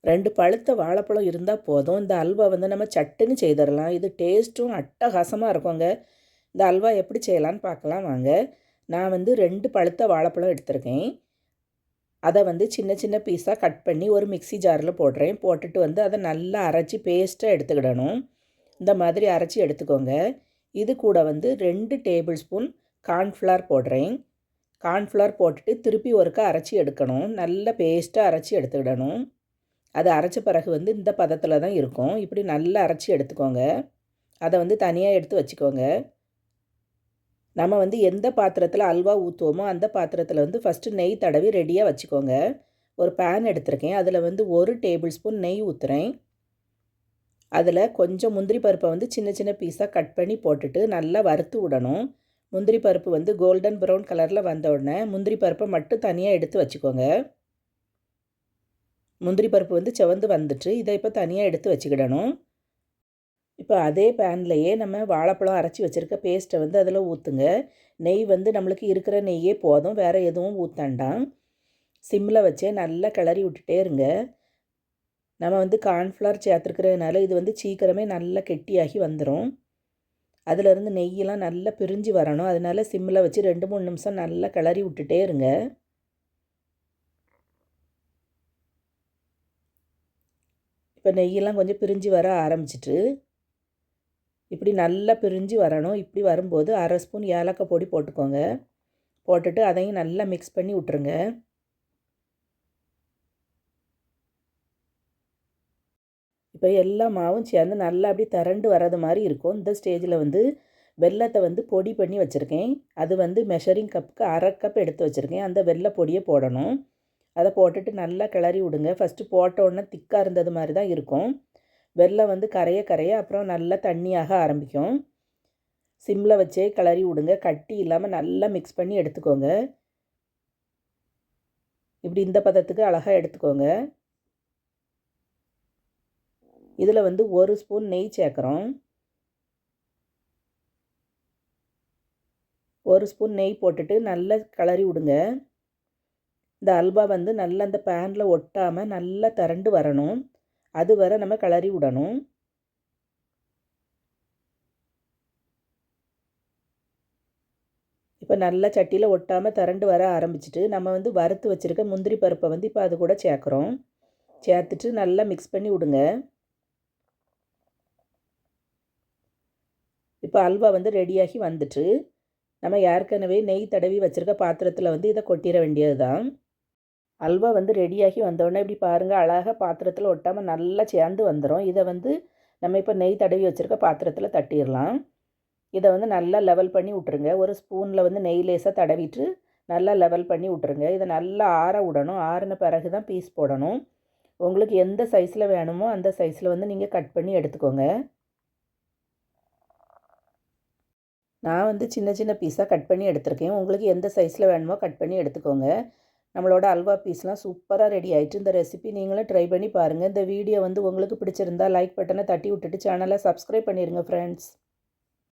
ரெண்டு பழுத்த வாழைப்பழம் இருந்தால் போதும். இந்த அல்வா வந்து நம்ம சட்டுன்னு செய்திடலாம். இது டேஸ்ட்டும் அட்டகாசமாக இருக்குங்க. இந்த அல்வா எப்படி செய்யலான்னு பார்க்கலாம் வாங்க. நான் வந்து ரெண்டு பழுத்த வாழைப்பழம் எடுத்திருக்கேன். அதை வந்து சின்ன சின்ன பீஸாக கட் பண்ணி ஒரு மிக்சி ஜாரில் போடுறேன். போட்டுட்டு வந்து அதை நல்லா அரைச்சி பேஸ்ட்டாக எடுத்துக்கிடணும். இந்த மாதிரி அரைச்சி எடுத்துக்கோங்க. இது கூட வந்து ரெண்டு டேபிள் ஸ்பூன் கார்ன்ஃப்ளவர் போடுறேன். கார்ன்ஃப்ளவர் போட்டுட்டு திருப்பி ஒருக்கா அரைச்சி எடுக்கணும். நல்ல பேஸ்ட்டாக அரைச்சி எடுத்துக்கிடணும். அது அரைச்ச பிறகு வந்து இந்த பதத்தில் தான் இருக்கும். இப்படி நல்லா அரைச்சி எடுத்துக்கோங்க. அதை வந்து தனியாக எடுத்து வச்சுக்கோங்க. நம்ம வந்து எந்த பாத்திரத்தில் அல்வா ஊற்றுவோமோ அந்த பாத்திரத்தில் வந்து ஃபஸ்ட்டு நெய் தடவி ரெடியாக வச்சுக்கோங்க. ஒரு பேன் எடுத்திருக்கேன். அதில் வந்து ஒரு டேபிள் ஸ்பூன் நெய் ஊற்றுறேன் அதில் கொஞ்சம் முந்திரி பருப்பை வந்து சின்ன சின்ன பீஸாக கட் பண்ணி போட்டுட்டு நல்லா வறுத்து விடணும். முந்திரி பருப்பு வந்து கோல்டன் ப்ரௌன் கலரில் வந்த உடனே முந்திரி பருப்பை மட்டும் தனியாக எடுத்து வச்சுக்கோங்க. முந்திரி பருப்பு வந்து செவந்து வந்துட்டு இதை இப்போ தனியாக எடுத்து வச்சுக்கிடணும். இப்போ அதே பேன்லேயே நம்ம வாழைப்பழம் அரைச்சி வச்சுருக்க பேஸ்ட்டை வந்து அதில் ஊற்றுங்க நெய் வந்து நம்மளுக்கு இருக்கிற நெய்யே போதும் வேறு எதுவும் ஊற்றாண்டாம் சிம்மில் வச்சே நல்லா கிளறி விட்டுட்டே இருங்க. நம்ம வந்து கார்ன்ஃப்ளவர் சேர்த்துருக்கிறதுனால இது வந்து சீக்கிரமே நல்லா கெட்டியாகி வந்துடும் அதிலிருந்து நெய்யெல்லாம் நல்லா பிரிஞ்சு வரணும். அதனால சிம்மில் வச்சு ரெண்டு மூணு நிமிஷம் நல்லா கிளறி விட்டுட்டே இருங்க. இப்போ நெய்யெல்லாம் கொஞ்சம் பிரிஞ்சு வர ஆரம்பிச்சிட்டு இப்படி நல்லா பிரிஞ்சு வரணும். இப்படி வரும்போது அரை ஸ்பூன் ஏலக்காய் பொடி போட்டுக்கோங்க. போட்டுட்டு அதையும் நல்லா மிக்ஸ் பண்ணி விட்ருங்க இப்போ எல்லா மாவும் சேர்ந்து நல்லா அப்படி திரண்டு வர்றது மாதிரி இருக்கும். இந்த ஸ்டேஜில் வந்து வெள்ளத்தை வந்து பொடி பண்ணி வச்சுருக்கேன். அது வந்து மெஷரிங் கப்புக்கு அரை கப் எடுத்து வச்சுருக்கேன். அந்த வெள்ளை பொடியை போடணும். அதை போட்டுட்டு நல்லா கிளறி விடுங்க. ஃபஸ்ட்டு போட்டோடனே திக்காக இருந்தது மாதிரி தான் இருக்கும். வெள்ளம் வந்து கரைய கரைய அப்புறம் நல்லா தண்ணியாக ஆரம்பிக்கும். சிம்மில் வச்சே கிளறி விடுங்க. கட்டி இல்லாமல் நல்லா மிக்ஸ் பண்ணி எடுத்துக்கோங்க. இப்படி இந்த பதத்துக்கு அழகாக எடுத்துக்கோங்க. இதில் வந்து ஒரு ஸ்பூன் நெய் சேர்க்குறோம். ஒரு ஸ்பூன் நெய் போட்டுட்டு நல்லா கிளறி விடுங்க. இந்த அல்வா வந்து நல்லா அந்த பேனில் ஒட்டாமல் நல்லா திரண்டு வரணும். அது வர நம்ம கிளறி விடணும். இப்போ நல்லா சட்டியில் ஒட்டாமல் திரண்டு வர ஆரம்பிச்சிட்டு நம்ம வந்து வறுத்து வச்சுருக்க முந்திரி பருப்பை வந்து இப்போ அது கூட சேர்க்குறோம். சேர்த்துட்டு நல்லா மிக்ஸ் பண்ணி விடுங்க. இப்போ அல்வா வந்து ரெடியாகி வந்துட்டு நம்ம ஏற்கனவே நெய் தடவி வச்சுருக்க பாத்திரத்தில் வந்து இதை கொட்டிட வேண்டியது தான் அல்வா வந்து ரெடியாகி வந்தோடனே இப்படி பாருங்கள் அழகாக பாத்திரத்தில் ஒட்டாமல் நல்லா சேர்ந்து வந்துடும் இதை வந்து நம்ம இப்போ நெய் தடவி வச்சுருக்க பாத்திரத்தில் தட்டிடலாம் இதை வந்து நல்லா லெவல் பண்ணி விட்ருங்க ஒரு ஸ்பூனில் வந்து நெய் லேசாக தடவிட்டு நல்லா லெவல் பண்ணி விட்ருங்க இதை நல்லா ஆற விடணும். ஆறின பிறகு தான் பீஸ் போடணும். உங்களுக்கு எந்த சைஸில் வேணுமோ அந்த சைஸில் வந்து நீங்கள் கட் பண்ணி எடுத்துக்கோங்க. நான் வந்து சின்ன சின்ன பீஸாக கட் பண்ணி எடுத்திருக்கேன். உங்களுக்கு எந்த சைஸில் வேணுமோ கட் பண்ணி எடுத்துக்கோங்க. நம்மளோட அல்வா பீஸ்லாம் சூப்பராக ரெடி ஆகிட்டு இந்த ரெசிபி நீங்களும் ட்ரை பண்ணி பாருங்கள் இந்த வீடியோ வந்து உங்களுக்கு பிடிச்சிருந்தா லைக் பட்டனை தட்டி விட்டுட்டு சேனலை சப்ஸ்கிரைப் பண்ணிடுங்க ஃப்ரெண்ட்ஸ்